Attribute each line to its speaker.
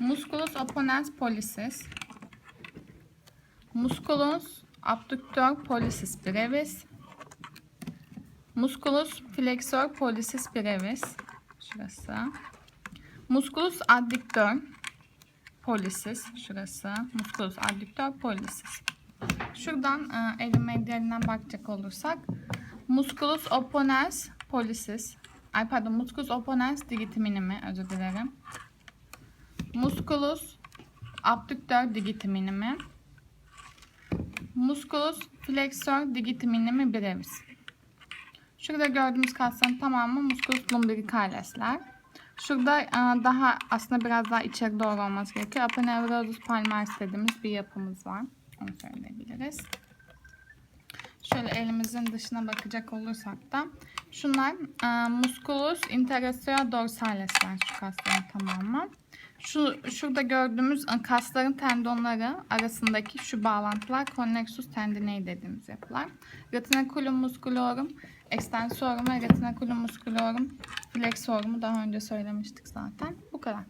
Speaker 1: Musculus opponens pollicis. Musculus abductor pollicis brevis. Musculus flexor pollicis brevis. Şurası. Musculus adductor pollicis. Şurası. Musculus adductor pollicis. Şuradan e, elin medyalinden bakacak olursak Musculus opponens pollicis. Ay pardon Musculus opponens digitiminimi özür dilerim. Musculus abductor digitiminimi. Musculus flexor digitiminimi brevis. Şurada gördüğümüz kasların tamamı musculus lumbricalis'ler. Şurada e, daha aslında biraz daha içeri doğru olması gerekiyor. Aponeurosus palmaris dediğimiz bir yapımız var. Onu söyleyebiliriz. Şöyle elimizin dışına bakacak olursak da şunlar e, musculus interosseus dorsalis'ler şu kasların tamamı. Şu şurada gördüğümüz e, kasların tendonları arasındaki şu bağlantılar connexus tendinei dediğimiz yapılar. Retinaculum musculorum, extensorum ve retinaculum musculorum flexorum'u daha önce söylemiştik zaten. Bu kadar.